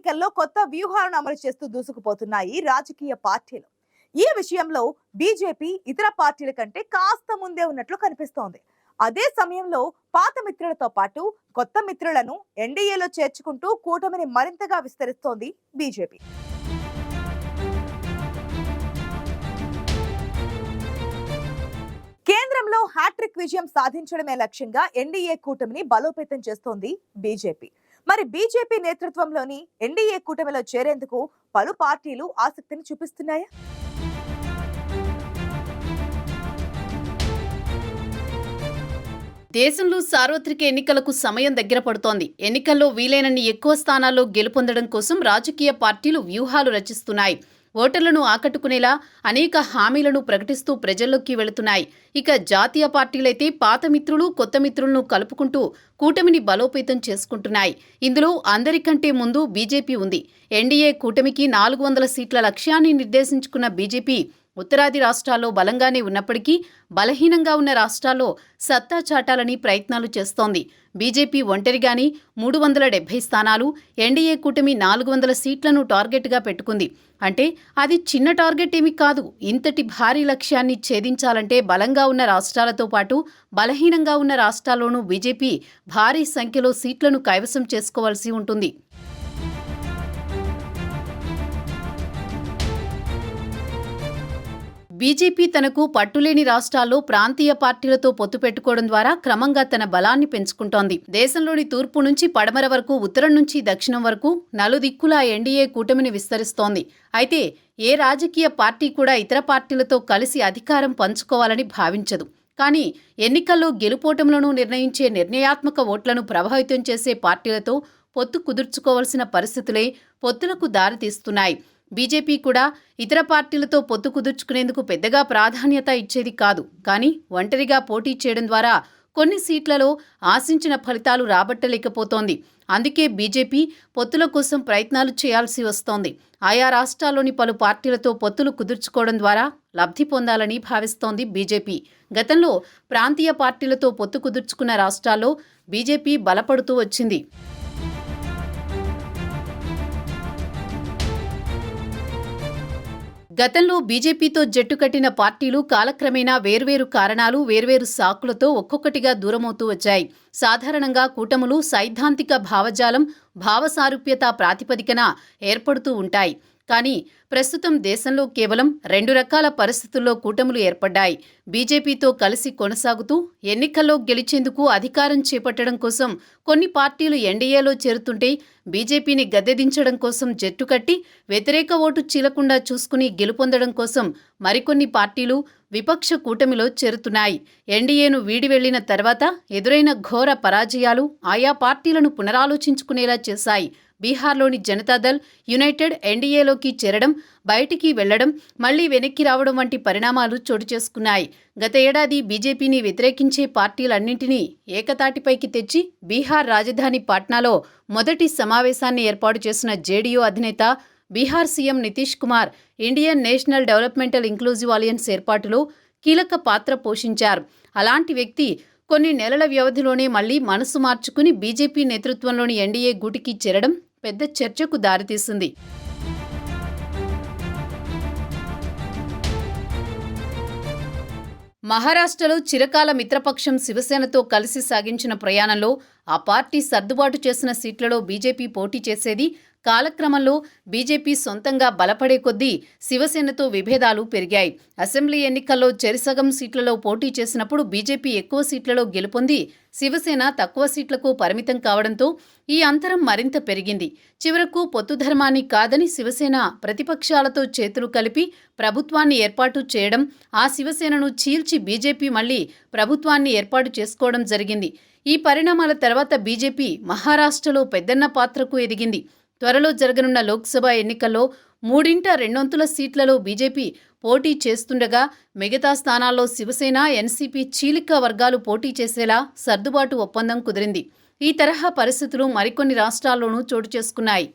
ఎన్నికల్లో కొత్త వ్యూహాలను అమలు చేస్తూ దూసుకుపోతున్నాయి రాజకీయ పార్టీలు. ఈ విషయంలో బీజేపీ ఇతర పార్టీల కంటే కాస్త ముందే ఉన్నట్లు కనిపిస్తోంది. అదే సమయంలో పాత మిత్రులతో పాటు కొత్త మిత్రులను ఎన్డీఏలో చేర్చుకుంటూ కూటమిని మరింతగా విస్తరిస్తోంది బీజేపీ. కేంద్రంలో హ్యాట్రిక్ విజయం సాధించడమే లక్ష్యంగా ఎన్డీఏ కూటమిని బలోపేతం చేస్తోంది బీజేపీ. మరి బీజేపీ నేతృత్వంలోని ఎన్డీఏ కూటమిలో చేరేందుకు పలు పార్టీలు ఆసక్తిని చూపిస్తున్నాయా? దేశంలో సార్వత్రిక ఎన్నికలకు సమయం దగ్గర పడుతోంది. ఎన్నికల్లో వీలైనన్ని ఎక్కువ స్థానాల్లో గెలుపొందడం కోసం రాజకీయ పార్టీలు వ్యూహాలు రచిస్తున్నాయి. ఓటర్లను ఆకట్టుకునేలా అనేక హామీలను ప్రకటిస్తూ ప్రజల్లోకి వెళుతున్నాయి. ఇక జాతీయ పార్టీలైతే పాత మిత్రులు కొత్త మిత్రులను కలుపుకుంటూ కూటమిని బలోపేతం చేసుకుంటున్నాయి. ఇందులో అందరికంటే ముందు బీజేపీ ఉంది. ఎన్డీఏ కూటమికి నాలుగు వందల సీట్ల లక్ష్యాన్ని నిర్దేశించుకున్న బీజేపీ ఉత్తరాది రాష్ట్రాల్లో బలంగానే ఉన్నప్పటికీ బలహీనంగా ఉన్న రాష్ట్రాల్లో సత్తా చాటాలని ప్రయత్నాలు చేస్తోంది. బీజేపీ ఒంటరిగాని మూడు వందల డెబ్బై స్థానాలు ఎన్డీఏ కూటమి నాలుగు వందల సీట్లను టార్గెట్గా పెట్టుకుంది. అంటే అది చిన్న టార్గెట్ ఏమీ కాదు. ఇంతటి భారీ లక్ష్యాన్ని ఛేదించాలంటే బలంగా ఉన్న రాష్ట్రాలతో పాటు బలహీనంగా ఉన్న రాష్ట్రాల్లోనూ బీజేపీ భారీ సంఖ్యలో సీట్లను కైవసం చేసుకోవాల్సి ఉంటుంది. బీజేపీ తనకు పట్టులేని రాష్ట్రాల్లో ప్రాంతీయ పార్టీలతో పొత్తు పెట్టుకోవడం ద్వారా క్రమంగా తన బలాన్ని పెంచుకుంటోంది. దేశంలోని తూర్పు నుంచి పడమర వరకు ఉత్తరం నుంచి దక్షిణం వరకు నలుదిక్కులా ఎన్డీఏ కూటమిని విస్తరిస్తోంది. అయితే ఏ రాజకీయ పార్టీ కూడా ఇతర పార్టీలతో కలిసి అధికారం పంచుకోవాలని భావించదు. కానీ ఎన్నికల్లో గెలుపోటములను నిర్ణయించే నిర్ణయాత్మక ఓట్లను ప్రభావితం చేసే పార్టీలతో పొత్తు కుదుర్చుకోవాల్సిన పరిస్థితులే పొత్తులకు దారితీస్తున్నాయి. బీజేపీ కూడా ఇతర పార్టీలతో పొత్తు కుదుర్చుకునేందుకు పెద్దగా ప్రాధాన్యత ఇచ్చేది కాదు. కానీ ఒంటరిగా పోటీ చేయడం ద్వారా కొన్ని సీట్లలో ఆశించిన ఫలితాలు రాబట్టలేకపోతోంది. అందుకే బీజేపీ పొత్తుల కోసం ప్రయత్నాలు చేయాల్సి వస్తోంది. ఆయా రాష్ట్రాల్లోని పలు పార్టీలతో పొత్తులు కుదుర్చుకోవడం ద్వారా లబ్ధి పొందాలని భావిస్తోంది బీజేపీ. గతంలో ప్రాంతీయ పార్టీలతో పొత్తు కుదుర్చుకున్న రాష్ట్రాల్లో బీజేపీ బలపడుతూ వచ్చింది. గతంలో బీజేపీతో జట్టు కట్టిన పార్టీలు కాలక్రమేణా వేర్వేరు కారణాలు వేర్వేరు సాకులతో ఒక్కొక్కటిగా దూరమవుతూ వచ్చాయి. సాధారణంగా కూటములు సైద్ధాంతిక భావజాలం భావసారూప్యత ప్రాతిపదికన ఏర్పడుతూ ఉంటాయి. కానీ ప్రస్తుతం దేశంలో కేవలం రెండు రకాల పరిస్థితుల్లో కూటములు ఏర్పడ్డాయి. బీజేపీతో కలిసి కొనసాగుతూ ఎన్నికల్లో గెలిచేందుకు అధికారం చేపట్టడం కోసం కొన్ని పార్టీలు ఎన్డీఏలో చేరుతుంటే బీజేపీని గద్దెదించడం కోసం జట్టు కట్టి వ్యతిరేక ఓటు చీలకుండా చూసుకుని గెలుపొందడం కోసం మరికొన్ని పార్టీలు విపక్ష కూటమిలో చేరుతున్నాయి. ఎన్డీఏను వీడి వెళ్ళిన తర్వాత ఎదురైన ఘోర పరాజయాలు ఆయా పార్టీలను పునరాలోచించుకునేలా చేశాయి. బీహార్లోని జనతాదళ్ యునైటెడ్ ఎన్డీఏలోకి చేరడం బయటికి వెళ్ళడం మళ్ళీ వెనక్కి రావడం వంటి పరిణామాలు చోటు చేసుకున్నాయి. గత ఏడాది బీజేపీని వ్యతిరేకించే పార్టీలన్నింటినీ ఏకతాటిపైకి తెచ్చి బీహార్ రాజధాని పాట్నాలో మొదటి సమావేశాన్ని ఏర్పాటు చేసిన జేడీయూ అధినేత Bihar CM Nitish Kumar Indian National Developmental Inclusive Alliance ఏర్పాటులో కీలక పాత్ర పోషించారు. అలాంటి వ్యక్తి కొన్ని నెలల వ్యవధిలోనే మళ్ళీ మనసు మార్చుకుని బీజేపీ నేతృత్వంలోని ఎన్డీఏ గూటికి చేరడం పెద్ద చర్చకు దారితీసింది. మహారాష్ట్రలో చిరకాల మిత్రపక్షం శివసేనతో కలిసి సాగించిన ప్రయాణంలో ఆ పార్టీ సర్దుబాటు చేసిన సీట్లలో బీజేపీ పోటీ చేసేది కాలక్రమంలో బీజేపీ సొంతంగా బలపడే కొద్దీ శివసేనతో విభేదాలు పెరిగాయి. అసెంబ్లీ ఎన్నికల్లో చెరిసగం సీట్లలో పోటీ చేసినప్పుడు బీజేపీ ఎక్కువ సీట్లలో గెలుపొంది శివసేన తక్కువ సీట్లకు పరిమితం కావడంతో ఈ అంతరం మరింత పెరిగింది. చివరకు పొత్తు ధర్మాన్ని కాదని శివసేన ప్రతిపక్షాలతో చేతులు కలిపి ప్రభుత్వాన్ని ఏర్పాటు చేయడం ఆ శివసేనను చీల్చి బీజేపీ మళ్ళీ ప్రభుత్వాన్ని ఏర్పాటు చేసుకోవడం జరిగింది. ఈ పరిణామాల తర్వాత బీజేపీ మహారాష్ట్రలో పెద్దన్న పాత్రకు ఎదిగింది. త్వరలో జరగనున్న లోక్సభ ఎన్నికల్లో మూడింట రెండొంతుల సీట్లలో బీజేపీ పోటీ చేస్తుండగా మిగతా స్థానాల్లో శివసేన ఎన్సీపీ చీలిక వర్గాలు పోటీ చేసేలా సర్దుబాటు ఒప్పందం కుదిరింది. ఈ తరహా పరిస్థితులు మరికొన్ని రాష్ట్రాల్లోనూ చోటు చేసుకున్నాయి.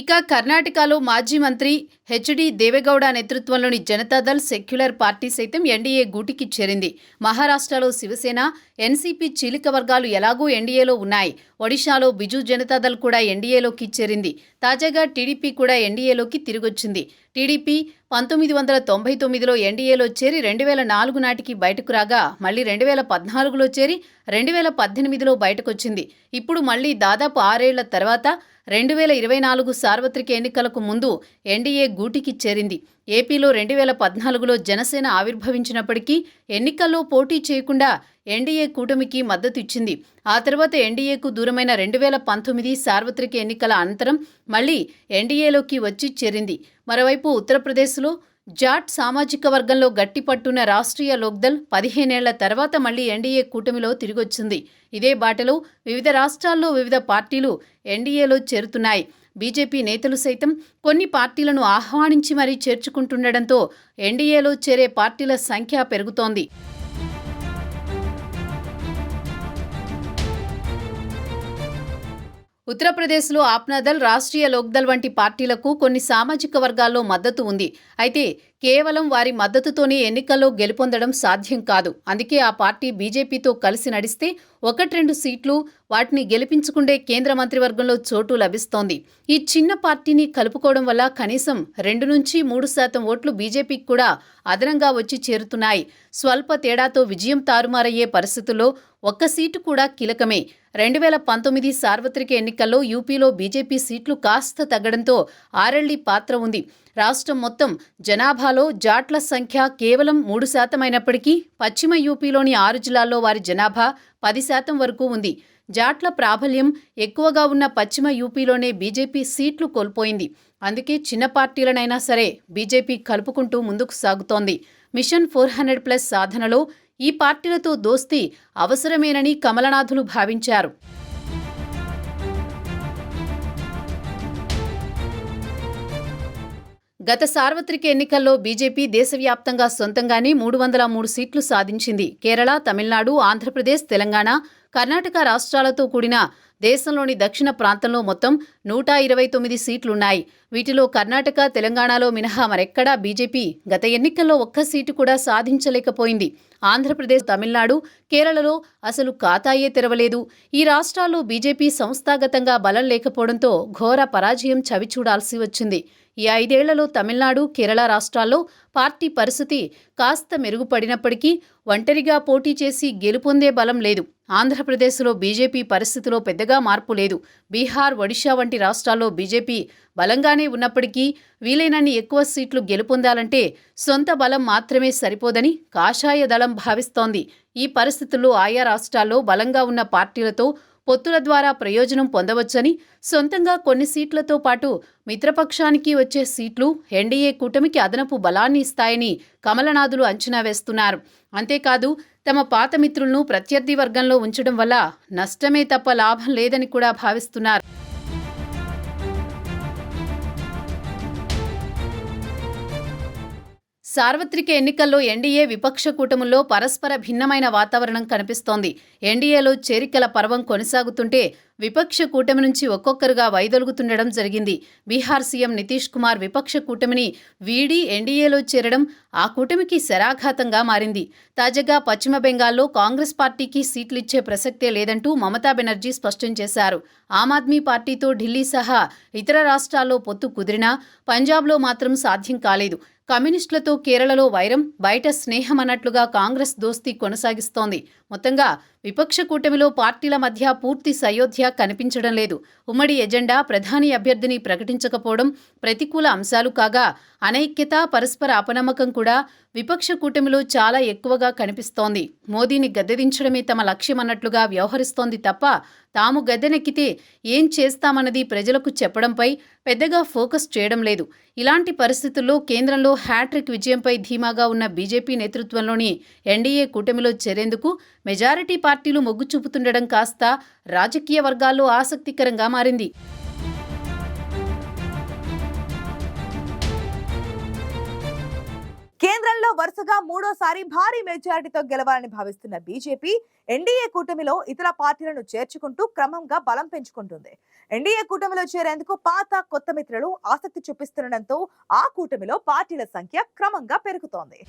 ఇక కర్ణాటకలో మాజీ మంత్రి హెచ్డి దేవేగౌడ నేతృత్వంలోని జనతాదళ్ సెక్యులర్ పార్టీ సైతం ఎన్డీఏ గూటికి చేరింది. మహారాష్ట్రలో శివసేన ఎన్సీపీ చీలిక వర్గాలు ఎలాగూ ఎన్డీఏలో ఉన్నాయి. ఒడిశాలో బిజు జనతాదళ్ కూడా ఎన్డీఏలోకి చేరింది. తాజాగా టీడీపీ కూడా ఎన్డీఏలోకి తిరిగొచ్చింది. టీడీపీ పంతొమ్మిది వందల తొంభై తొమ్మిదిలో ఎన్డీఏలో చేరి రెండు వేల నాలుగు నాటికి బయటకు రాగా మళ్ళీ రెండు వేల పద్నాలుగులో చేరి రెండు వేల పద్దెనిమిదిలో బయటకొచ్చింది. ఇప్పుడు మళ్ళీ దాదాపు ఆరేళ్ళ తర్వాత రెండు వేల ఇరవై నాలుగు సార్వత్రిక ఎన్నికలకు ముందు ఎన్డీఏ గూటికి చేరింది ఏపీలో రెండు వేల పద్నాలుగులో జనసేన ఆవిర్భవించినప్పటికీ ఎన్నికల్లో పోటీ చేయకుండా ఎన్డీఏ కూటమికి మద్దతు ఇచ్చింది ఆ తర్వాత ఎన్డీఏకు దూరమైన రెండు వేల పంతొమ్మిది సార్వత్రిక ఎన్నికల అనంతరం మళ్ళీ ఎన్డీఏలోకి వచ్చి చేరింది. మరోవైపు ఉత్తరప్రదేశ్లో జాట్ సామాజిక వర్గంలో గట్టిపట్టున్న రాష్ట్రీయ లోక్దల్ పదిహేనేళ్ళ తర్వాత మళ్ళీ ఎన్డీఏ కూటమిలో తిరిగొచ్చింది. ఇదే బాటలో వివిధ రాష్ట్రాల్లో వివిధ పార్టీలు ఎన్డీఏలో చేరుతున్నాయి. బీజేపీ నేతలు సైతం కొన్ని పార్టీలను ఆహ్వానించి మరీ చేర్చుకుంటుండటంతో ఎన్డీఏలో చేరే పార్టీల సంఖ్య పెరుగుతోంది. ఉత్తరప్రదేశ్లో ఆప్నాదల్ రాష్ట్రీయ లోక్దల్ వంటి పార్టీలకు కొన్ని సామాజిక వర్గాల్లో మద్దతు ఉంది. అయితే కేవలం వారి మద్దతుతోనే ఎన్నికల్లో గెలుపొందడం సాధ్యం కాదు. అందుకే ఆ పార్టీ బీజేపీతో కలిసి నడిస్తే ఒకటి రెండు సీట్లు వాటిని గెలిపించుకుండే కేంద్ర మంత్రివర్గంలో చోటు లభిస్తోంది. ఈ చిన్న పార్టీని కలుపుకోవడం వల్ల కనీసం రెండు నుంచి మూడు శాతం ఓట్లు బీజేపీకి కూడా అదనంగా వచ్చి చేరుతున్నాయి. స్వల్ప తేడాతో విజయం తారుమారయ్యే పరిస్థితుల్లో ఒక్క సీటు కూడా కీలకమే. రెండు వేల పంతొమ్మిది సార్వత్రిక ఎన్నికల్లో యూపీలో బీజేపీ సీట్లు కాస్త తగ్గడంతో ఆరెళ్ళి పాత్ర ఉంది. రాష్ట్రం మొత్తం జనాభాలో జాట్ల సంఖ్య కేవలం మూడు శాతం అయినప్పటికీ పశ్చిమ యూపీలోని ఆరు జిల్లాల్లో వారి జనాభా పది శాతం వరకు ఉంది. జాట్ల ప్రాబల్యం ఎక్కువగా ఉన్న పశ్చిమ యూపీలోనే బీజేపీ సీట్లు కోల్పోయింది. అందుకే చిన్న పార్టీలనైనా సరే బీజేపీ కలుపుకుంటూ ముందుకు సాగుతోంది. మిషన్ ఫోర్ హండ్రెడ్ ప్లస్ సాధనలో ఈ పార్టీలతో దోస్తీ అవసరమేనని కమలనాథులు భావించారు. గత సార్వత్రిక ఎన్నికల్లో బీజేపీ దేశవ్యాప్తంగా సొంతంగానే మూడు వందల మూడు సీట్లు సాధించింది. కేరళ తమిళనాడు ఆంధ్రప్రదేశ్ తెలంగాణ కర్ణాటక రాష్ట్రాలతో కూడిన దేశంలోని దక్షిణ ప్రాంతంలో మొత్తం నూట ఇరవై తొమ్మిది సీట్లున్నాయి. వీటిలో కర్ణాటక తెలంగాణలో మినహా మరెక్కడా బీజేపీ గత ఎన్నికల్లో ఒక్క సీటు కూడా సాధించలేకపోయింది. ఆంధ్రప్రదేశ్ తమిళనాడు కేరళలో అసలు ఖాతాయే తెరవలేదు. ఈ రాష్ట్రాల్లో బీజేపీ సంస్థాగతంగా బలం లేకపోవడంతో ఘోర పరాజయం చవిచూడాల్సి వచ్చింది. ఈ ఐదేళ్ళలో తమిళనాడు కేరళ రాష్ట్రాల్లో పార్టీ పరిస్థితి కాస్త మెరుగుపడినప్పటికీ ఒంటరిగా పోటీ చేసి గెలుపొందే బలం లేదు. ఆంధ్రప్రదేశ్లో బీజేపీ పరిస్థితిలో పెద్దగా మార్పు లేదు. బీహార్ ఒడిషా వంటి రాష్ట్రాల్లో బీజేపీ బలంగానే ఉన్నప్పటికీ వీలైనన్ని ఎక్కువ సీట్లు గెలుపొందాలంటే సొంత బలం మాత్రమే సరిపోదని కాషాయ దళం భావిస్తోంది. ఈ పరిస్థితుల్లో ఆయా రాష్ట్రాల్లో బలంగా ఉన్న పార్టీలతో పొత్తుల ద్వారా ప్రయోజనం పొందవచ్చని సొంతంగా కొన్ని సీట్లతో పాటు మిత్రపక్షానికి వచ్చే సీట్లు ఎన్డీఏ కూటమికి అదనపు బలాన్ని ఇస్తాయని కమలనాథులు అంచనా వేస్తున్నారు. అంతేకాదు తమ పాత మిత్రులను ప్రత్యర్థి వర్గంలో ఉంచడం వల్ల నష్టమే తప్ప లాభం లేదని కూడా భావిస్తున్నారు. సార్వత్రిక ఎన్నికల్లో ఎన్డీఏ విపక్ష కూటముల్లో పరస్పర భిన్నమైన వాతావరణం కనిపిస్తోంది. ఎన్డీఏలో చేరికల పర్వం కొనసాగుతుంటే విపక్ష కూటమి నుంచి ఒక్కొక్కరుగా వైదొలుగుతుండడం జరిగింది. బీహార్ సీఎం నితీష్ కుమార్ విపక్ష కూటమిని వీడి ఎన్డీఏలో చేరడం ఆ కూటమికి శరాఘాతంగా మారింది. తాజాగా పశ్చిమ బెంగాల్లో కాంగ్రెస్ పార్టీకి సీట్లిచ్చే ప్రసక్తే లేదంటూ మమతా బెనర్జీ స్పష్టం చేశారు. ఆమ్ ఆద్మీ పార్టీతో ఢిల్లీ సహా ఇతర రాష్ట్రాల్లో పొత్తు కుదిరినా పంజాబ్లో మాత్రం సాధ్యం కాలేదు. కమ్యూనిస్టులతో కేరళలో వైరం బయట స్నేహం అన్నట్లుగా కాంగ్రెస్ దోస్తీ కొనసాగిస్తోంది. మొత్తంగా విపక్ష కూటమిలో పార్టీల మధ్య పూర్తి సయోధ్య కనిపించడం లేదు. ఉమ్మడి ఎజెండా ప్రధాని అభ్యర్థిని ప్రకటించకపోవడం ప్రతికూల అంశాలు కాగా అనైక్యత పరస్పర అపనమ్మకం కూడా విపక్ష కూటమిలో చాలా ఎక్కువగా కనిపిస్తోంది. మోదీని గద్దెదించడమే తమ లక్ష్యమన్నట్లుగా వ్యవహరిస్తోంది తప్ప తాము గద్దెనెక్కితే ఏం చేస్తామన్నది ప్రజలకు చెప్పడంపై పెద్దగా ఫోకస్ చేయడం లేదు. ఇలాంటి పరిస్థితుల్లో కేంద్రంలో హ్యాట్రిక్ విజయంపై ధీమాగా ఉన్న బీజేపీ నేతృత్వంలోని ఎన్డీఏ కూటమిలో చేరేందుకు మెజారిటీ పార్టీలు మొగ్గు చూపుతుండడం కాస్త రాజకీయ వర్గాల్లో ఆసక్తికరంగా మారింది. కేంద్రంలో వరుసగా మూడోసారి భారీ మెజారిటీతో గెలవాలని భావిస్తున్న బీజేపీ ఎన్డీఏ కూటమిలో ఇతర పార్టీలను చేర్చుకుంటూ క్రమంగా బలం పెంచుకుంటుంది. ఎన్డీఏ కూటమిలో చేరేందుకు పాత కొత్త మిత్రులు ఆసక్తి చూపిస్తుండటంతో ఆ కూటమిలో పార్టీల సంఖ్య క్రమంగా పెరుగుతోంది.